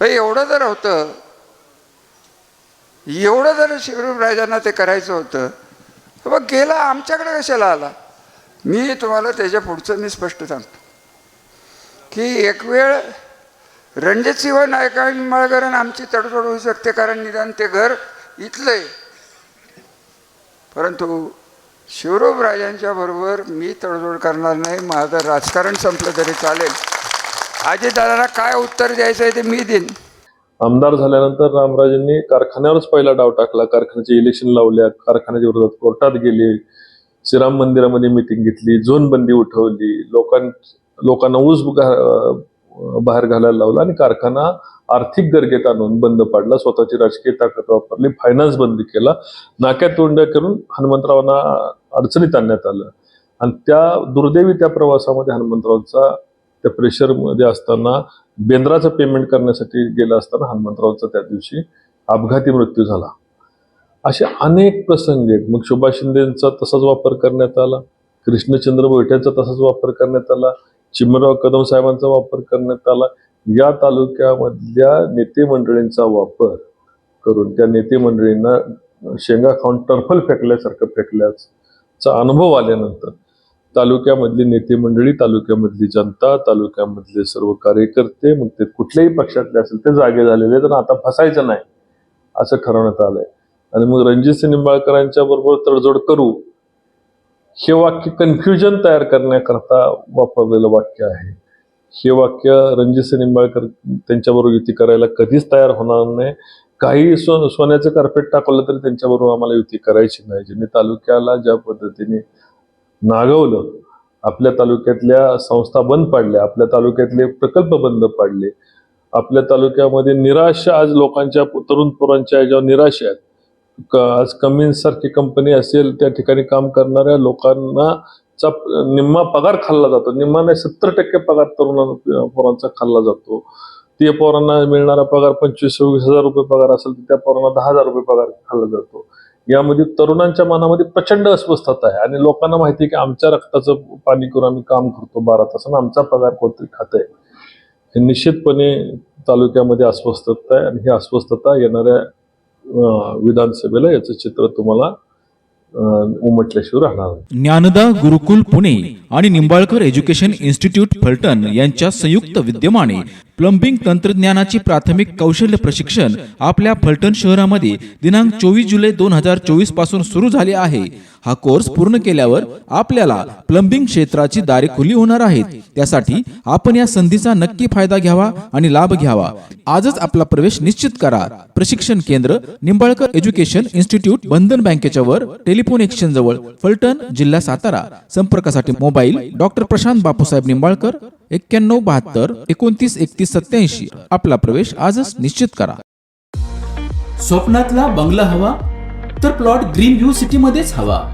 एवढं जर होतं एवढं जर शिवराजांना ते करायचं होतं मग गेला आमच्याकडे कशाला आला? मी तुम्हाला त्याच्या पुढचं मी स्पष्ट सांगतो. की एक वेळ रणजितसिंह नायका निंबाळकर आमची तडजोड होऊ शकते कारण निदान ते घर इथलं आहे परंतु शिवरूप राजांच्या बरोबर मी तडजोड करणार नाही माझं राजकारण संपलं तरी चालेल. अजितदादांना काय उत्तर द्यायचं आहे ते मी देईन. आमदार झाल्यानंतर रामराजेंनी कारखान्यावरच पहिला डाव टाकला. कारखान्याचे इलेक्शन लावल्या कारखान्याच्या विरोधात कोर्टात गेले. श्रीराम मंदिरामध्ये मिटिंग घेतली झोन बंदी उठवली. लोकां लोकांना ऊस घा- बाहेर घालायला लावला आणि कारखाना आर्थिक गर्गेत आणून बंद पाडला. स्वतःची राजकीय ताकद वापरली फायनान्स बंद केला. नाक्यात तोंड करून हनुमंतरावांना अडचणीत आणण्यात आलं. आणि त्या दुर्दैवी त्या प्रवासामध्ये हनुमंतरावचा त्या प्रेशरमध्ये असताना बेंद्राचं पेमेंट करण्यासाठी गेला असताना हनुमंतरावचा त्या दिवशी अपघाती मृत्यू झाला. असे अनेक प्रसंग आहेत. मग सुभाष शिंदेचा तसाच वापर करण्यात आला. कृष्णचंद्र बैठ्याचा तसाच वापर करण्यात आला. चिमराव कदम साहेबांचा वापर करण्यात आला. या तालुक्यामधल्या नेते मंडळींचा वापर करून त्या नेते मंडळींना शेंगा खाऊन टर्फल फेकल्यासारखं फेकल्याचा अनुभव आल्यानंतर तालुक्यामधली नेते मंडळी तालुक्यामधली जनता तालुक्यामधले सर्व कार्यकर्ते मग ते कुठल्याही पक्षातले असेल ते जागे झालेले तर आता फसायचं नाही असं ठरवण्यात आलंय. आणि मग रणजित निंबाळकरांच्या बरोबर तडजोड करू हे वाक्य कन्फ्युजन तयार करण्याकरता वापरलेलं वाक्य आहे. हे वाक्य रणजित निंबाळकर त्यांच्याबरोबर युती करायला कधीच तयार होणार नाही. काही सो सोन्याचं कार्पेट टाकवलं तरी त्यांच्याबरोबर आम्हाला युती करायची नाही ज्यांनी तालुक्याला ज्या पद्धतीने नागवलं. आपल्या तालुक्यातल्या संस्था बंद पाडल्या आपल्या तालुक्यातले प्रकल्प बंद पाडले. आपल्या तालुक्यामध्ये निराशा आज लोकांच्या तरुण पोरांच्या याच्यावर निराशा आहेत आज कमिन्स सारखी कंपनी असेल त्या ठिकाणी काम करणाऱ्या लोकांना चा निम्मा पगार खाल्ला जातो. निम्मा नाही सत्तर टक्के पगार तरुण पोरांचा खाल्ला जातो. ते पोरांना मिळणारा पगार पंचवीस सव्वीस हजार रुपये पगार असेल तर त्या पोरांना दहा हजार रुपये पगार खाल्ला जातो. यामध्ये तरुणांच्या मनामध्ये प्रचंड अस्वस्थता आहे. आणि लोकांना माहिती आहे की आमच्या रक्ताचं पाणी करून आम्ही काम करतो बारा तास आमचा पगार कोणतरी खात आहे हे निश्चितपणे तालुक्यामध्ये अस्वस्थता आहे आणि ही अस्वस्थता येणाऱ्या विधानसभेला याचं चित्र तुम्हाला उमटल्याशिवाय राहणार ज्ञानदा गुरुकुल पुणे आणि निंबाळकर एज्युकेशन इन्स्टिट्यूट फलटण यांच्या संयुक्त विद्यमाने प्लंबिंग तंत्रज्ञानाची प्राथमिक कौशल्य प्रशिक्षण आपल्या फलटण शहरामध्ये दिनांक चोवीस जुलै दोन हजार चोवीसपासून सुरू झाले आहे. हा कोर्स पूर्ण केल्यावर आपल्याला प्लंबिंग क्षेत्राची दारे खुली होणार आहेत. त्यासाठी आपण या संधीचा नक्की फायदा घ्यावा आणि लाभ घ्यावा. आजच आपला प्रवेश निश्चित करा. प्रशिक्षण केंद्र निंबाळकर एज्युकेशन इन्स्टिट्यूट बंधन बँकेच्या वर टेलिफोन एक्सचेंज जवळ फलटण जिल्हा सातारा. संपर्कासाठी मोबाईल डॉक्टर प्रशांत बापूसाहेब निंबाळकर एक्क्याण्णव बहात्तर एकोणतीस एकतीस सत्याऐंशी आपला प्रवेश आजच निश्चित करा. स्वप्नातला बंगला हवा तर प्लॉट ग्रीन व्ह्यू सिटी मध्येच हवा.